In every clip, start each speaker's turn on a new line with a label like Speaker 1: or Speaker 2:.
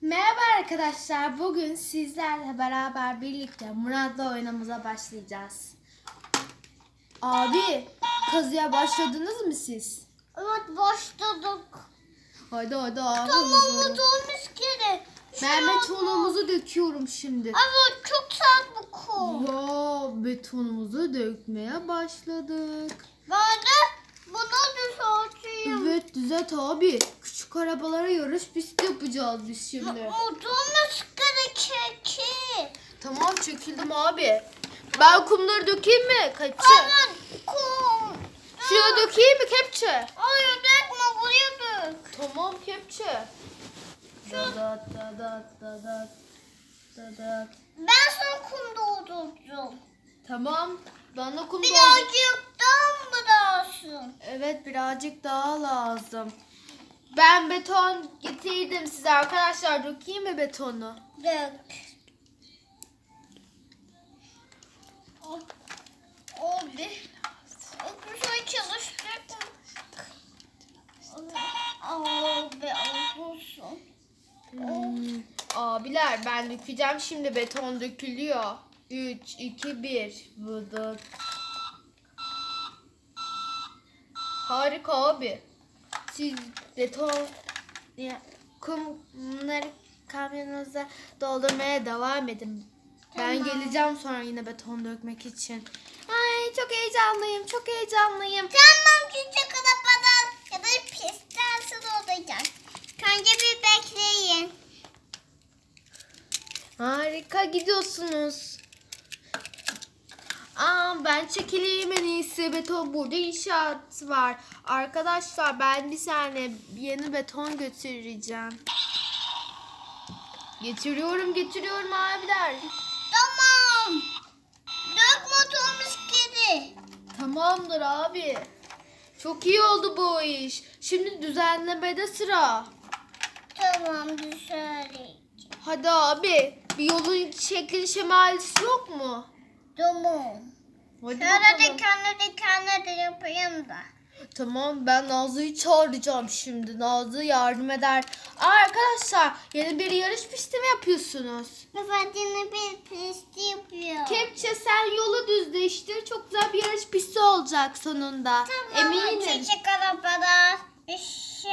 Speaker 1: Merhaba arkadaşlar. Bugün sizlerle beraber birlikte Murat'la oyunumuza başlayacağız. Abi, kazıya başladınız mı siz?
Speaker 2: Evet başladık.
Speaker 1: Hadi hadi abi.
Speaker 2: Tamam
Speaker 1: hızlı.
Speaker 2: mı dolmuş geri.
Speaker 1: Ben betonumuzu döküyorum şimdi.
Speaker 2: Evet çok sert bu kum.
Speaker 1: Ya betonumuzu dökmeye başladık.
Speaker 2: Ben de bunu düzelteyim.
Speaker 1: Evet düzelt abi. Küçük arabalara yarış pisti yapacağız biz şimdi.
Speaker 2: Geri keki.
Speaker 1: Tamam çekildim abi. Ben kumları dökeyim mi? Kaçı?
Speaker 2: Evet kum.
Speaker 1: Şuraya dökeyim mi kepçe?
Speaker 2: Hayır dökme buraya dök.
Speaker 1: Tamam kepçe. Dadat dadat dadat dadat.
Speaker 2: Ben sana kum dolduracağım.
Speaker 1: Tamam. Bana kum doldur-
Speaker 2: Birazcık daha mı lazım?
Speaker 1: Evet birazcık daha lazım. Ben beton getirdim size arkadaşlar. Dökeyim mi betonu?
Speaker 2: Dök. Abi. Güzel çalıştık. Abi olsun.
Speaker 1: Hmm. Abiler ben dökeceğim şimdi beton dökülüyor. 3, 2, 1. Vıdık. Harika abi. Ya, kumları kamyonunuza doldurmaya devam edin. Ben
Speaker 2: Tamam.
Speaker 1: geleceğim sonra yine beton dökmek için. Ay çok heyecanlıyım, çok heyecanlıyım.
Speaker 2: Tamam çiçek arabadan ya da pistansı olacak. Önce bir bekleyin.
Speaker 1: Harika gidiyorsunuz. Aa, ben çekileyim en iyisi. Beton burada inşaat var. Arkadaşlar ben bir saniye yeni beton götüreceğim. Getiriyorum getiriyorum abiler.
Speaker 2: Tamam. Dök motorumuz geri.
Speaker 1: Tamamdır abi. Çok iyi oldu bu iş. Şimdi düzenlemede sıra.
Speaker 2: Tamam düzelecek.
Speaker 1: Hadi abi bir yolun şekli şemalisi yok mu?
Speaker 2: Tamam.
Speaker 1: Hadi
Speaker 2: Şöyle
Speaker 1: bakalım.
Speaker 2: dikenle dikenle de yapayım da.
Speaker 1: Tamam ben Nazlı'yı çağıracağım şimdi. Nazlı yardım eder. Aa, arkadaşlar yeni bir yarış pisti mi yapıyorsunuz?
Speaker 2: Evet yine bir pisti yapıyor.
Speaker 1: Kepçe sen yolu düzleştir. Çok güzel bir yarış pisti olacak sonunda.
Speaker 2: Tamam
Speaker 1: Eminim.
Speaker 2: çiçek arabada bir şey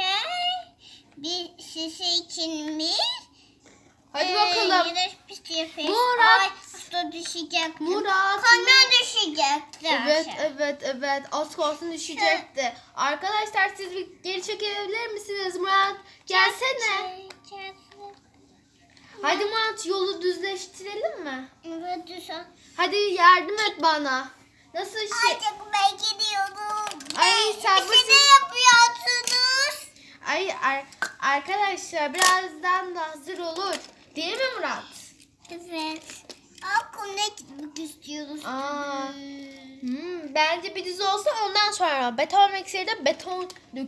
Speaker 2: bir şişe için mi?
Speaker 1: Hadi
Speaker 2: Ee,
Speaker 1: bakalım.
Speaker 2: Yarış pisti yapayım.
Speaker 1: Murat.
Speaker 2: Ay usta düşecek.
Speaker 1: Murat.
Speaker 2: Kamyon düşecekti.
Speaker 1: Evet evet evet az kalsın düşecekti. Arkadaşlar siz bir geri çekilebilir misiniz Murat? Gelsene. Hadi Murat yolu düzleştirelim mi?
Speaker 2: Evet düşen.
Speaker 1: Hadi yardım et bana. Nasıl şey?
Speaker 2: Artık ben gidiyorum.
Speaker 1: Ay, bu-
Speaker 2: şey ne yapıyorsunuz?
Speaker 1: Ay ar- arkadaşlar birazdan da hazır olur. Değil mi Murat?
Speaker 2: Evet. Gitmek istiyoruz?
Speaker 1: Aa. Hmm, bence bir dizi olsa ondan sonra beton mikserde beton dök